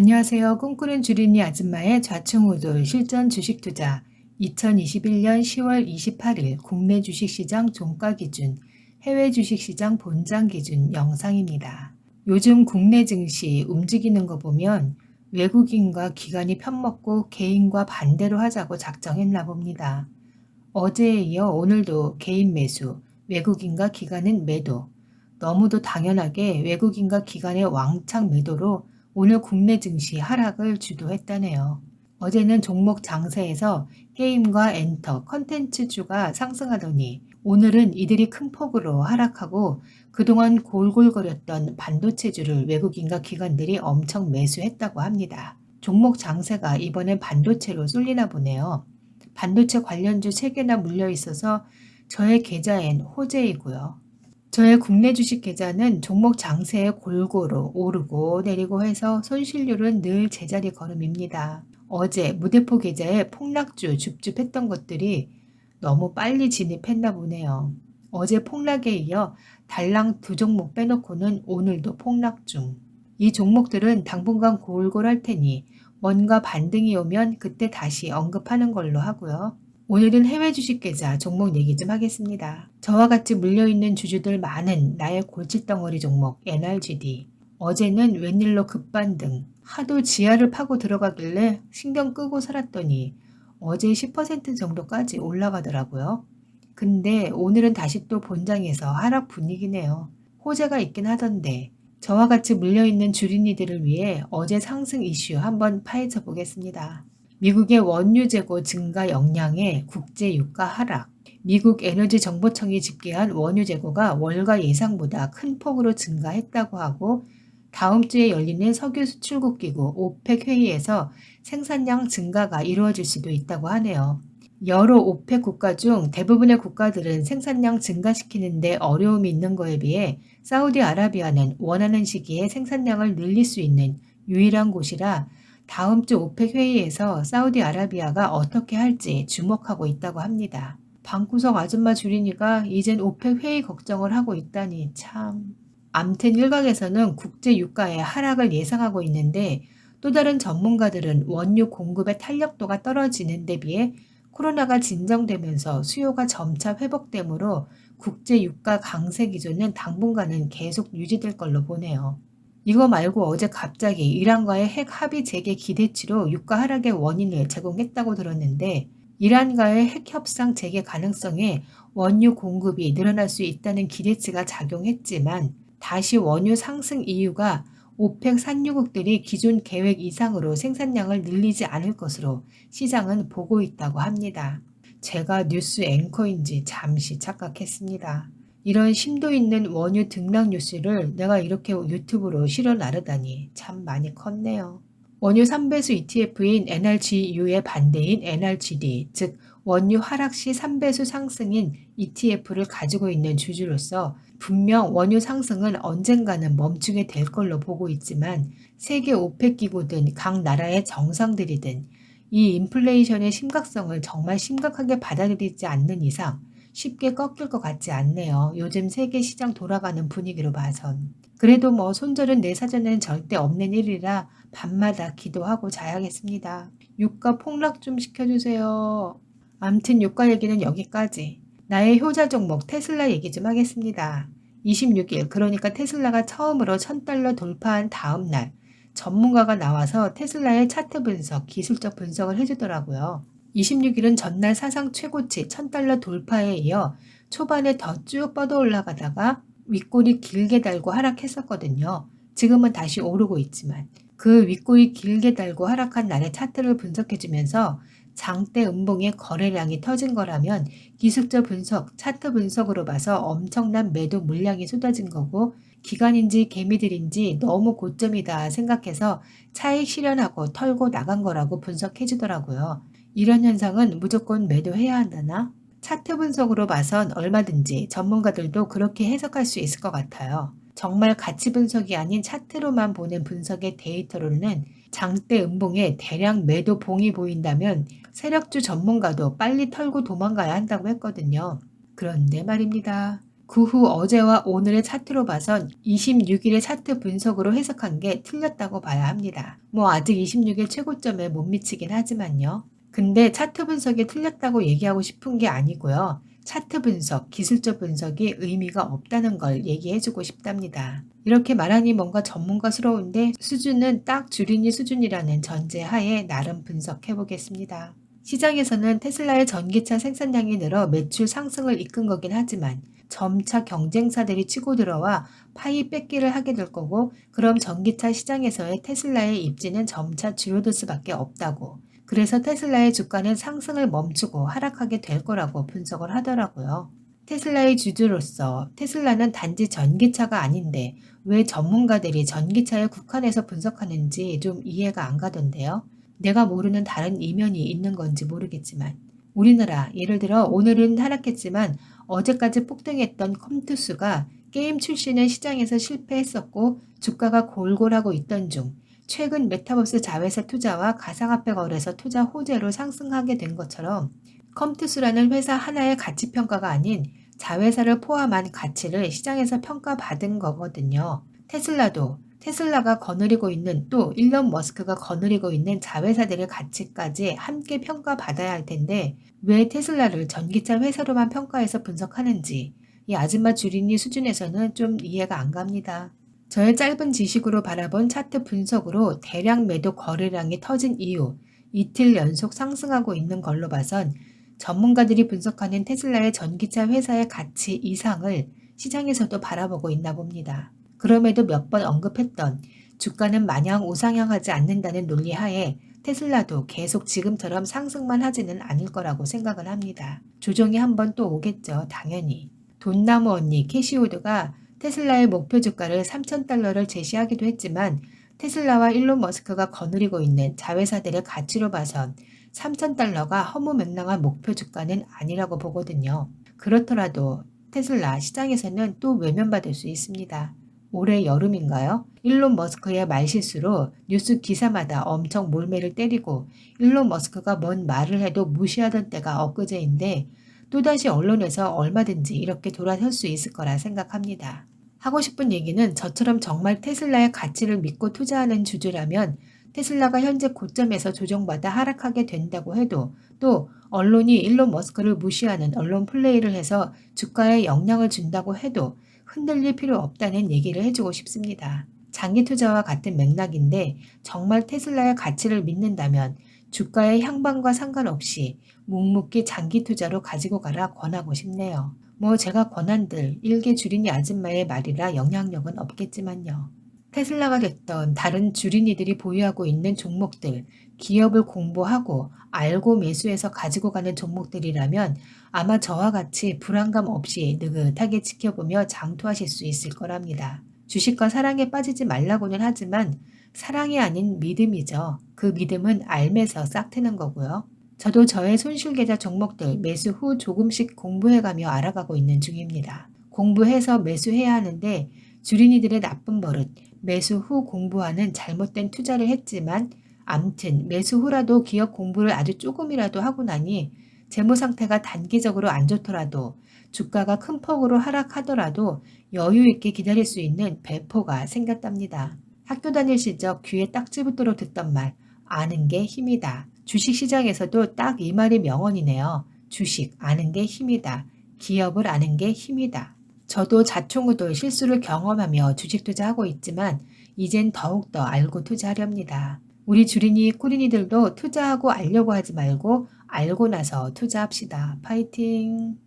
안녕하세요. 꿈꾸는 주린이 아줌마의 좌충우돌 실전 주식 투자 2021년 10월 28일 국내 주식시장 종가 기준, 해외 주식시장 본장 기준 영상입니다. 요즘 국내 증시 움직이는 거 보면 외국인과 기관이 편먹고 개인과 반대로 하자고 작정했나 봅니다. 어제에 이어 오늘도 개인 매수, 외국인과 기관은 매도, 너무도 당연하게 외국인과 기관의 왕창 매도로 오늘 국내 증시 하락을 주도했다네요. 어제는 종목 장세에서 게임과 엔터, 컨텐츠주가 상승하더니 오늘은 이들이 큰 폭으로 하락하고 그동안 골골거렸던 반도체주를 외국인과 기관들이 엄청 매수했다고 합니다. 종목 장세가 이번엔 반도체로 쏠리나 보네요. 반도체 관련주 3개나 물려 있어서 저의 계좌엔 호재이고요. 저의 국내 주식 계좌는 종목 장세에 골고루 오르고 내리고 해서 손실률은 늘 제자리 걸음입니다. 어제 무대포 계좌에 폭락주 줍줍했던 것들이 너무 빨리 진입했나 보네요. 어제 폭락에 이어 달랑 두 종목 빼놓고는 오늘도 폭락 중. 이 종목들은 당분간 골골할 테니 뭔가 반등이 오면 그때 다시 언급하는 걸로 하고요. 오늘은 해외 주식 계좌 종목 얘기 좀 하겠습니다. 저와 같이 물려있는 주주들 많은 나의 골칫덩어리 종목 NRGD. 어제는 웬일로 급반등, 하도 지하를 파고 들어가길래 신경 끄고 살았더니 어제 10% 정도까지 올라가더라고요. 근데 오늘은 다시 또 본장에서 하락 분위기네요. 호재가 있긴 하던데 저와 같이 물려있는 주린이들을 위해 어제 상승 이슈 한번 파헤쳐 보겠습니다. 미국의 원유 재고 증가 역량에 국제 유가 하락, 미국 에너지 정보청이 집계한 원유 재고가 월가 예상보다 큰 폭으로 증가했다고 하고 다음 주에 열리는 석유 수출국 기구 오펙 회의에서 생산량 증가가 이루어질 수도 있다고 하네요. 여러 오펙 국가 중 대부분의 국가들은 생산량 증가시키는데 어려움이 있는 거에 비해 사우디아라비아는 원하는 시기에 생산량을 늘릴 수 있는 유일한 곳이라 다음 주 오펙 회의에서 사우디아라비아가 어떻게 할지 주목하고 있다고 합니다. 방구석 아줌마 주린이가 이젠 오펙 회의 걱정을 하고 있다니 참. 암튼 일각에서는 국제 유가의 하락을 예상하고 있는데 또 다른 전문가들은 원유 공급의 탄력도가 떨어지는 데 비해 코로나가 진정되면서 수요가 점차 회복되므로 국제 유가 강세 기조는 당분간은 계속 유지될 걸로 보네요. 이거 말고 어제 갑자기 이란과의 핵 합의 재개 기대치로 유가 하락의 원인을 제공했다고 들었는데 이란과의 핵 협상 재개 가능성에 원유 공급이 늘어날 수 있다는 기대치가 작용했지만 다시 원유 상승 이유가 오펙 산유국들이 기존 계획 이상으로 생산량을 늘리지 않을 것으로 시장은 보고 있다고 합니다. 제가 뉴스 앵커인지 잠시 착각했습니다. 이런 심도 있는 원유 등락 뉴스를 내가 이렇게 유튜브로 실어 나르다니 참 많이 컸네요. 원유 3배수 ETF인 NRGU의 반대인 NRGD, 즉 원유 하락 시 3배수 상승인 ETF를 가지고 있는 주주로서 분명 원유 상승은 언젠가는 멈추게 될 걸로 보고 있지만 세계 오펙 기구든 각 나라의 정상들이든 이 인플레이션의 심각성을 정말 심각하게 받아들이지 않는 이상 쉽게 꺾일 것 같지 않네요. 요즘 세계 시장 돌아가는 분위기로 봐선. 그래도 뭐 손절은 내 사전에는 절대 없는 일이라 밤마다 기도하고 자야겠습니다. 유가 폭락 좀 시켜주세요. 암튼 유가 얘기는 여기까지. 나의 효자 종목 테슬라 얘기 좀 하겠습니다. 26일 그러니까 테슬라가 처음으로 1000달러 돌파한 다음 날 전문가가 나와서 테슬라의 차트 분석, 기술적 분석을 해주더라고요. 26일은 전날 사상 최고치 1000달러 돌파에 이어 초반에 더 쭉 뻗어 올라가다가 윗골이 길게 달고 하락했었거든요. 지금은 다시 오르고 있지만 그 윗골이 길게 달고 하락한 날의 차트를 분석해주면서 장대 음봉의 거래량이 터진 거라면 기술적 분석, 차트 분석으로 봐서 엄청난 매도 물량이 쏟아진 거고 기관인지 개미들인지 너무 고점이다 생각해서 차익 실현하고 털고 나간 거라고 분석해 주더라고요. 이런 현상은 무조건 매도해야 한다나? 차트 분석으로 봐선 얼마든지 전문가들도 그렇게 해석할 수 있을 것 같아요. 정말 가치 분석이 아닌 차트로만 보는 분석의 데이터로는 장대 음봉에 대량 매도 봉이 보인다면 세력주 전문가도 빨리 털고 도망가야 한다고 했거든요. 그런데 말입니다. 그 후 어제와 오늘의 차트로 봐선 26일의 차트 분석으로 해석한 게 틀렸다고 봐야 합니다. 뭐 아직 26일 최고점에 못 미치긴 하지만요. 근데 차트 분석이 틀렸다고 얘기하고 싶은 게 아니고요. 차트 분석, 기술적 분석이 의미가 없다는 걸 얘기해주고 싶답니다. 이렇게 말하니 뭔가 전문가스러운데 수준은 딱 주린이 수준이라는 전제하에 나름 분석해 보겠습니다. 시장에서는 테슬라의 전기차 생산량이 늘어 매출 상승을 이끈 거긴 하지만 점차 경쟁사들이 치고 들어와 파이 뺏기를 하게 될 거고 그럼 전기차 시장에서의 테슬라의 입지는 점차 줄어들 수밖에 없다고 그래서 테슬라의 주가는 상승을 멈추고 하락하게 될 거라고 분석을 하더라고요. 테슬라의 주주로서 테슬라는 단지 전기차가 아닌데 왜 전문가들이 전기차에 국한해서 분석하는지 좀 이해가 안 가던데요. 내가 모르는 다른 이면이 있는 건지 모르겠지만 우리나라 예를 들어 오늘은 하락했지만 어제까지 폭등했던 컴투스가 게임 출시는 시장에서 실패했었고 주가가 골골하고 있던 중 최근 메타버스 자회사 투자와 가상화폐 거래소 투자 호재로 상승하게 된 것처럼 컴투스라는 회사 하나의 가치 평가가 아닌 자회사를 포함한 가치를 시장에서 평가받은 거거든요. 테슬라도 테슬라가 거느리고 있는 또 일론 머스크가 거느리고 있는 자회사들의 가치까지 함께 평가받아야 할 텐데 왜 테슬라를 전기차 회사로만 평가해서 분석하는지 이 아줌마 주린이 수준에서는 좀 이해가 안 갑니다. 저의 짧은 지식으로 바라본 차트 분석으로 대량 매도 거래량이 터진 이유, 이틀 연속 상승하고 있는 걸로 봐선 전문가들이 분석하는 테슬라의 전기차 회사의 가치 이상을 시장에서도 바라보고 있나 봅니다. 그럼에도 몇 번 언급했던 주가는 마냥 우상향하지 않는다는 논리 하에 테슬라도 계속 지금처럼 상승만 하지는 않을 거라고 생각을 합니다. 조정이 한번 또 오겠죠, 당연히. 돈나무 언니 캐시우드가 테슬라의 목표 주가를 3,000달러를 제시하기도 했지만 테슬라와 일론 머스크가 거느리고 있는 자회사들의 가치로 봐선 3,000달러가 허무맹랑한 목표 주가는 아니라고 보거든요. 그렇더라도 테슬라 시장에서는 또 외면받을 수 있습니다. 올해 여름인가요? 일론 머스크의 말실수로 뉴스 기사마다 엄청 몰매를 때리고 일론 머스크가 뭔 말을 해도 무시하던 때가 엊그제인데 또다시 언론에서 얼마든지 이렇게 돌아설 수 있을 거라 생각합니다. 하고 싶은 얘기는 저처럼 정말 테슬라의 가치를 믿고 투자하는 주주라면 테슬라가 현재 고점에서 조정받아 하락하게 된다고 해도 또 언론이 일론 머스크를 무시하는 언론 플레이를 해서 주가에 영향을 준다고 해도 흔들릴 필요 없다는 얘기를 해주고 싶습니다. 장기 투자와 같은 맥락인데 정말 테슬라의 가치를 믿는다면 주가의 향방과 상관없이 묵묵히 장기 투자로 가지고 가라 권하고 싶네요. 뭐 제가 권한들 일개 주린이 아줌마의 말이라 영향력은 없겠지만요. 테슬라가 됐던 다른 주린이들이 보유하고 있는 종목들, 기업을 공부하고 알고 매수해서 가지고 가는 종목들이라면 아마 저와 같이 불안감 없이 느긋하게 지켜보며 장투하실 수 있을 거랍니다. 주식과 사랑에 빠지지 말라고는 하지만 사랑이 아닌 믿음이죠. 그 믿음은 알면서 싹 트는 거고요. 저도 저의 손실계좌 종목들 매수 후 조금씩 공부해가며 알아가고 있는 중입니다. 공부해서 매수해야 하는데 주린이들의 나쁜 버릇, 매수 후 공부하는 잘못된 투자를 했지만 암튼 매수 후라도 기업 공부를 아주 조금이라도 하고 나니 재무 상태가 단기적으로 안 좋더라도 주가가 큰 폭으로 하락하더라도 여유 있게 기다릴 수 있는 배포가 생겼답니다. 학교 다닐 시절 귀에 딱지 붙도록 듣던 말 아는 게 힘이다. 주식 시장에서도 딱 이 말이 명언이네요. 주식 아는 게 힘이다. 기업을 아는 게 힘이다. 저도 자충우돌 실수를 경험하며 주식 투자하고 있지만 이젠 더욱더 알고 투자하렵니다. 우리 주린이 코린이들도 투자하고 알려고 하지 말고 알고 나서 투자합시다. 파이팅!